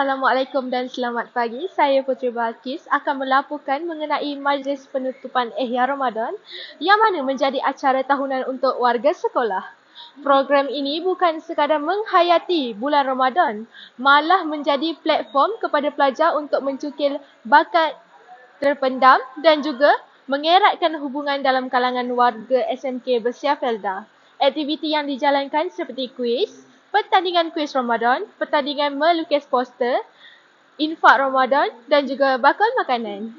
Assalamualaikum dan selamat pagi. Saya Putri Balkis akan melaporkan mengenai majlis penutupan Ihya Ramadan yang mana menjadi acara tahunan untuk warga sekolah. Program ini bukan sekadar menghayati bulan Ramadan, malah menjadi platform kepada pelajar untuk mencukil bakat terpendam dan juga mengeratkan hubungan dalam kalangan warga SMK Bersiar Felda. Aktiviti yang dijalankan seperti kuis, pertandingan kuis Ramadan, pertandingan melukis poster, infak Ramadan dan juga bakul makanan.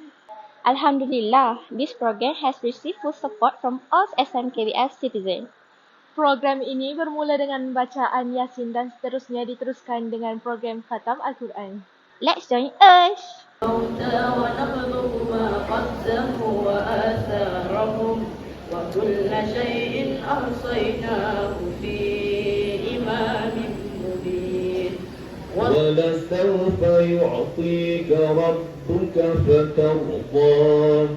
Alhamdulillah, this program has received full support from all SMKBS citizens. Program ini bermula dengan bacaan Yasin dan seterusnya diteruskan dengan program Khatam Al-Quran. Let's join us! الموتى ونبلغ ما قدموا وآثارهم وكل شيء أحصيناه ولسوف يعطيك ربك فترضى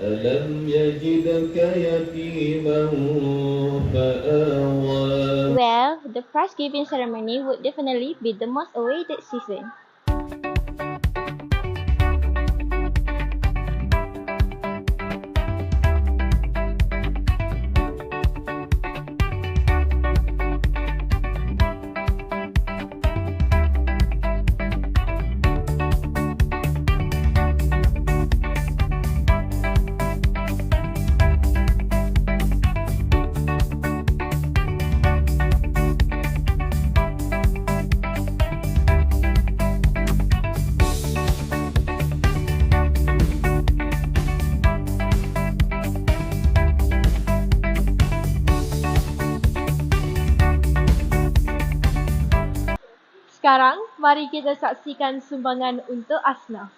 ألم يجدك يتيما فآوى Well, the prize giving ceremony would definitely be the most awaited season. Sekarang, mari kita saksikan sumbangan untuk Asnaf.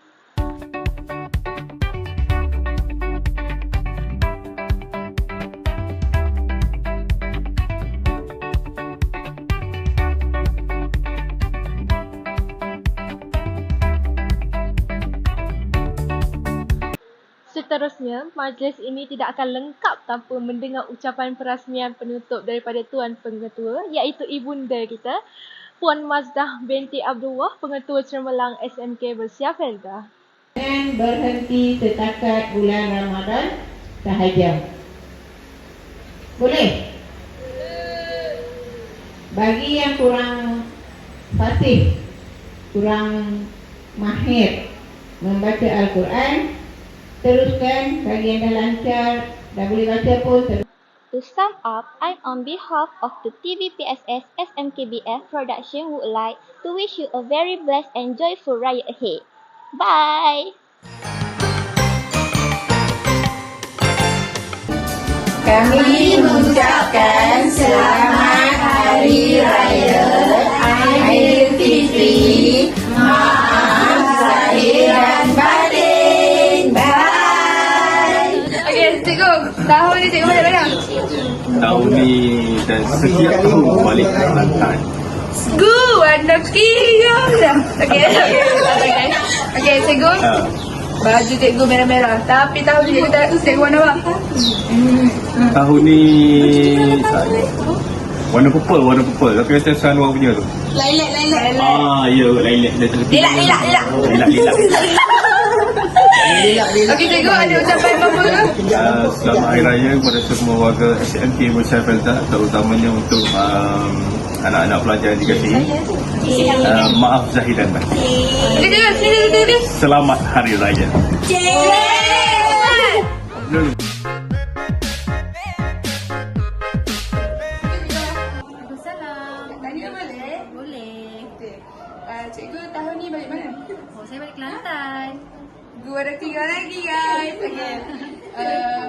Seterusnya, majlis ini tidak akan lengkap tanpa mendengar ucapan perasmian penutup daripada Tuan Pengetua iaitu Ibunda kita, Puan Mazdah binti Abdullah, Pengetua Cermelang SMK Bersiar Felda. Jangan berhenti setakat bulan Ramadan sahaja. Boleh? Bagi yang kurang fasih, kurang mahir membaca Al-Quran, teruskan. Bagi yang dah lancar, dah boleh baca pun, teruskan. To sum up, I on behalf of the TVPSS SMKBF production would like to wish you a very blessed and joyful ride ahead. Bye! Kami mengucapkan selamat tahun ni dan setiap tahun balik ke Kelantan. Gu, warna kira. Okey, okey. Okey, cikgu. Ha, Baju cikgu merah-merah. Tapi tahun ni cikgu tak cikgu warna apa? tahun ni saya warna purple, warna purple. Tapi macam Sanwar punya tu. Lilac, lilac. Ah, ya, lilac dia. Lilac, lilac, lilac. Lilac, lilac. Okey, cikgu ada ucapan apa ke? Uh, selamat Hari Raya kepada semua warga SMK Bersyar Felda terutamanya untuk um, anak-anak pelajar yang dikasihi. Uh, maaf zahir dan batin. Okey, cikgu. Sini, sini, sini. Selamat Hari Raya. Boleh? Uh, cikgu tahun ni balik mana? Oh, saya balik Kelantan. Gua ada tiga lagi guys. Okey. Uh,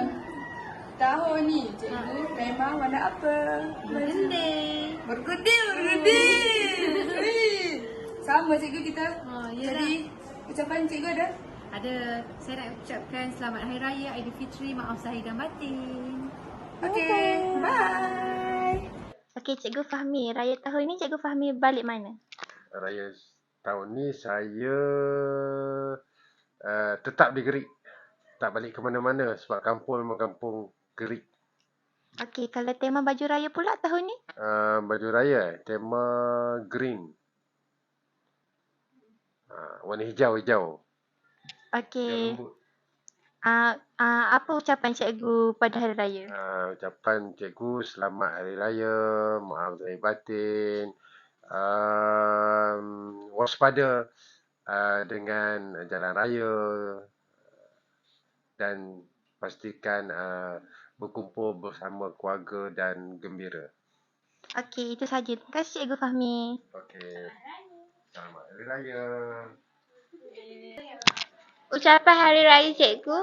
tahun ni cikgu memang warna apa? Bergending. Bergedil, bergedil. Wih. Sama cikgu kita. Oh, ya Jadi ucapan cikgu ada? Ada, saya nak ucapkan selamat Hari Raya Aidilfitri, maaf zahir dan batin. Okey. Bye. Okey, Cikgu Fahmi. Raya tahun ni Cikgu Fahmi balik mana? raya tahun ni saya uh, tetap di Gerik. Tak balik ke mana-mana sebab kampung memang kampung Gerik. Okey, kalau tema baju raya pula tahun ni? Uh, baju raya, tema green. uh, warna hijau-hijau. Okey. Ah, ah, apa ucapan cikgu pada hari raya? Uh, ucapan cikgu selamat hari raya, maaf zahir batin, um, waspada uh, dengan jalan raya dan pastikan uh, berkumpul bersama keluarga dan gembira. Okey, itu saja. Terima kasih Cikgu Fahmi. Okey. Selamat hari raya. Ucapan hari raya cikgu.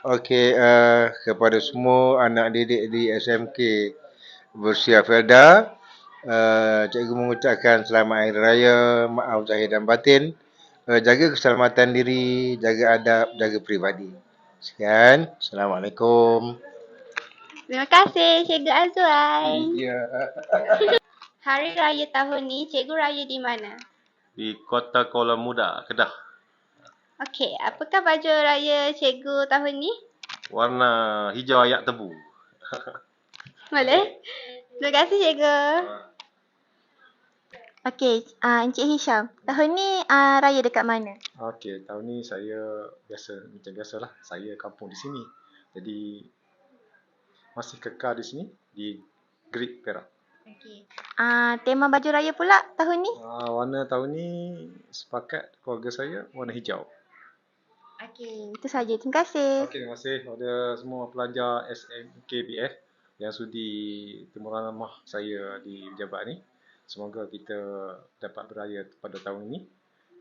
Okey, uh, kepada semua anak didik di SMK Bersia Felda, uh, cikgu mengucapkan selamat hari raya, maaf zahir dan batin. Uh, jaga keselamatan diri, jaga adab, jaga peribadi. Sekian, Assalamualaikum. Terima kasih Cikgu Azwai. Ya. Hari raya tahun ni cikgu raya di mana? Di Kota Kuala Muda, Kedah. Okey, apakah baju raya cikgu tahun ni? Warna hijau ayak tebu. Boleh? Terima kasih cikgu. Okey, uh, Encik Hisham. Tahun ni uh, raya dekat mana? Okey, tahun ni saya biasa macam biasalah. Saya kampung di sini. Jadi masih kekal di sini di Greek Perak. Okey. Uh, tema baju raya pula tahun ni? Uh, warna tahun ni sepakat keluarga saya warna hijau. Okey, itu saja. Terima kasih. Okey, terima kasih kepada semua pelajar SMKBF yang sudi temu ramah saya di pejabat ni. Semoga kita dapat beraya pada tahun ini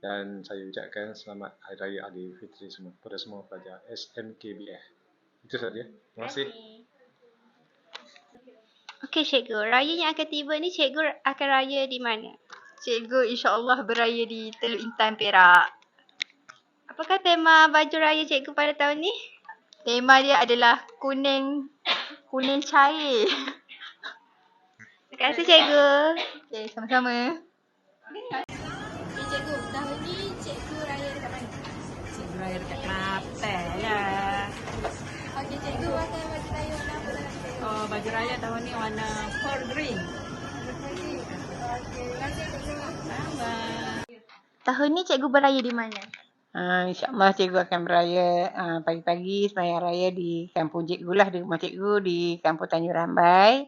dan saya ucapkan selamat Hari Raya Aidilfitri semua kepada semua pelajar SMKBF. Itu saja. Terima kasih. Okey cikgu, raya yang akan tiba ni cikgu akan raya di mana? Cikgu insya-Allah beraya di Teluk Intan Perak. Apakah tema baju raya cikgu pada tahun ni? Tema dia adalah kuning kuning cair. Terima kasih cikgu. Okey, sama-sama. Okay, cikgu, tahun ni cikgu raya dekat mana? Cikgu raya dekat Kelantan lah. Okey, cikgu akan baju raya warna apa dalam kita? Oh, baju raya tahun ni warna pearl green. Okey, terima kasih cikgu. Sama. Tahun ni cikgu beraya di mana? Uh, InsyaAllah cikgu akan beraya uh, pagi-pagi semayang raya di kampung cikgu lah, di rumah cikgu di kampung Tanjung Rambai.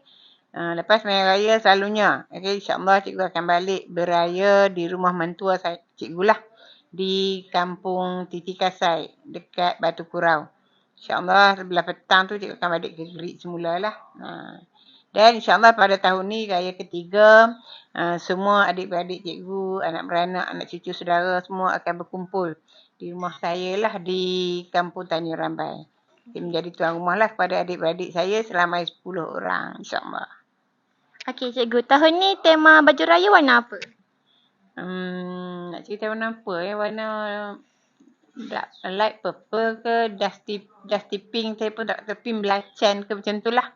Uh, lepas semayang raya selalunya, okay, insyaAllah cikgu akan balik beraya di rumah mentua saya, cikgu lah. Di kampung Titi Kasai, dekat Batu Kurau. InsyaAllah sebelah petang tu cikgu akan balik ke Gerik semula lah. Uh, dan insyaAllah pada tahun ni raya ketiga, uh, semua adik-beradik cikgu, anak beranak, anak cucu saudara semua akan berkumpul di rumah saya lah di kampung Tanjung Rambai. Saya menjadi tuan rumah lah kepada adik-beradik saya selama 10 orang insyaAllah. Okey cikgu, tahun ni tema baju raya warna apa? Hmm, nak cerita warna apa eh? Warna dark, light purple ke dusty dusty pink saya pun tak tahu pink belacan ke macam tu lah.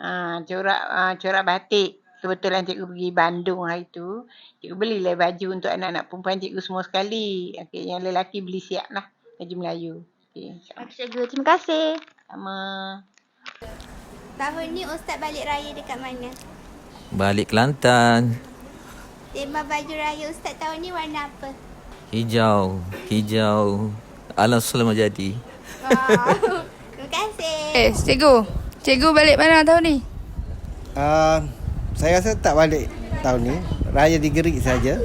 Ha, corak uh, corak batik. Kebetulan cikgu pergi Bandung hari tu. Cikgu belilah baju untuk anak-anak perempuan cikgu semua sekali. Okay, yang lelaki beli siap lah. Baju Melayu. Okay, Okey cikgu, terima kasih. Sama. Tahun ni Ustaz balik raya dekat mana? Balik Kelantan. Tema baju raya Ustaz tahun ni warna apa? Hijau. Hijau. Alam semula jadi. Wow. Terima kasih. Eh, cikgu. Cikgu balik mana tahun ni? Uh, saya rasa tak balik tahun ni. Raya di Gerik saja.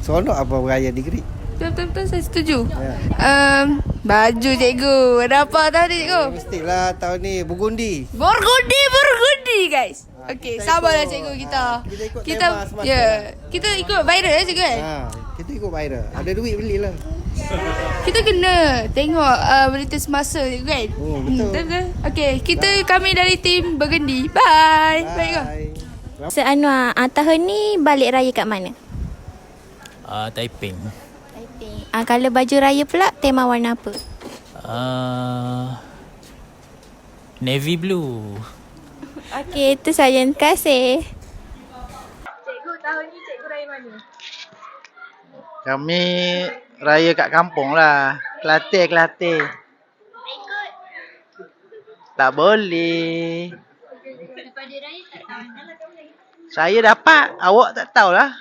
Seronok apa raya di Gerik? Betul-betul saya setuju. Ya. Um, baju cikgu. Ada apa tahun ni cikgu? Mestilah tahun ni Burgundi. Burgundi, Burgundi guys. Okey, kita sabarlah cikgu kita. Kita ikut kita tema semasa ya, lah. kita ikut viral eh cikgu eh. Ha, kita ikut viral. Ada duit belilah. Kita kena tengok uh, berita semasa cikgu kan. Oh, Hmm, betul. betul. Okey, kita kami dari tim Burgundy. Bye. Bye. Bye. Bye. Ustaz Anwar, uh, tahun ni balik raya kat mana? Uh, Taiping. Taiping. Uh, kalau baju raya pula tema warna apa? Uh, navy blue. Okey, itu saja. Terima kasih. Cikgu, tahun ni cikgu raya mana? Kami raya kat kampung lah. Kelantan, Kelantan. Tak boleh. Daripada raya tak tahu. Saya dapat, awak tak tahulah.